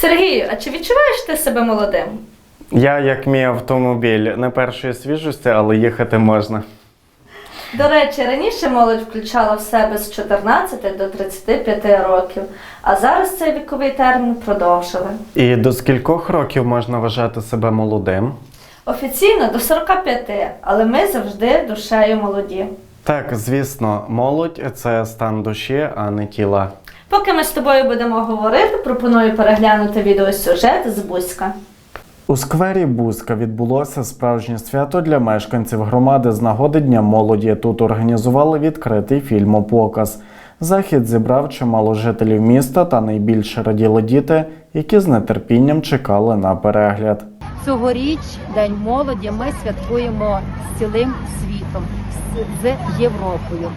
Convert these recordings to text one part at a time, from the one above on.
Сергію, а чи відчуваєш ти себе молодим? Я як мій автомобіль не першої свіжості, але їхати можна. До речі, раніше молодь включала в себе з 14 до 35 років, а зараз цей віковий термін продовжили. І до скількох років можна вважати себе молодим? Офіційно до 45, але ми завжди душею молоді. Так, звісно, молодь це стан душі, а не тіла. Поки ми з тобою будемо говорити, пропоную переглянути відеосюжет з Бузька. У сквері Бузька відбулося справжнє свято для мешканців громади з нагоди Дня молоді. Тут організували відкритий фільмопоказ. Захід зібрав чимало жителів міста та найбільше раділи діти, які з нетерпінням чекали на перегляд. Цьогоріч День молоді ми святкуємо з цілим світом, з- з Європою.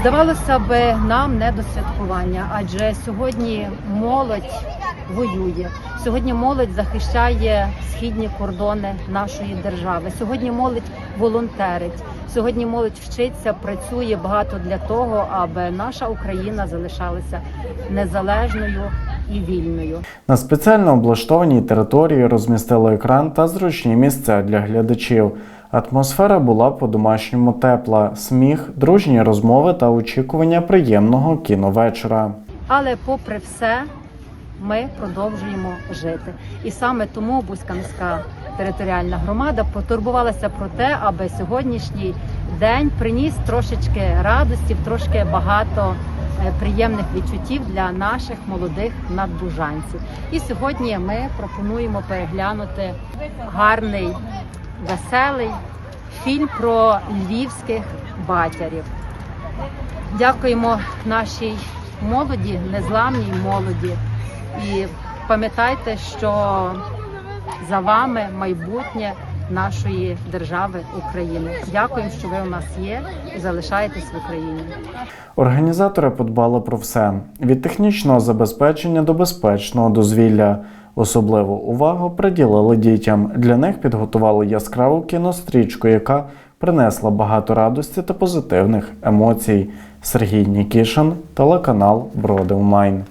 Здавалося б, нам не до святкування, адже сьогодні молодь воює. Сьогодні молодь захищає східні кордони нашої держави. Сьогодні молодь волонтерить. Сьогодні молодь вчиться, працює багато для того, аби наша Україна залишалася незалежною і вільною. На спеціально облаштованій території розмістили екран та зручні місця для глядачів. Атмосфера була по-домашньому тепла, сміх, дружні розмови та очікування приємного кіновечора. Але попри все, ми продовжуємо жити. І саме тому Бузька територіальна громада потурбувалася про те, аби сьогоднішній день приніс трошечки радості, трошки багато е, приємних відчуттів для наших молодих надбужанців. І сьогодні ми пропонуємо переглянути гарний, веселий фільм про львівських батярів. Дякуємо нашій молоді, незламній молоді. І пам'ятайте, що за вами майбутнє нашої держави України. Дякуємо, що ви у нас є і залишаєтесь в Україні. Організатори подбали про все від технічного забезпечення до безпечного дозвілля. Особливу увагу приділили дітям. Для них підготували яскраву кінострічку, яка принесла багато радості та позитивних емоцій. Сергій Нікішин, телеканал Броди Онлайн.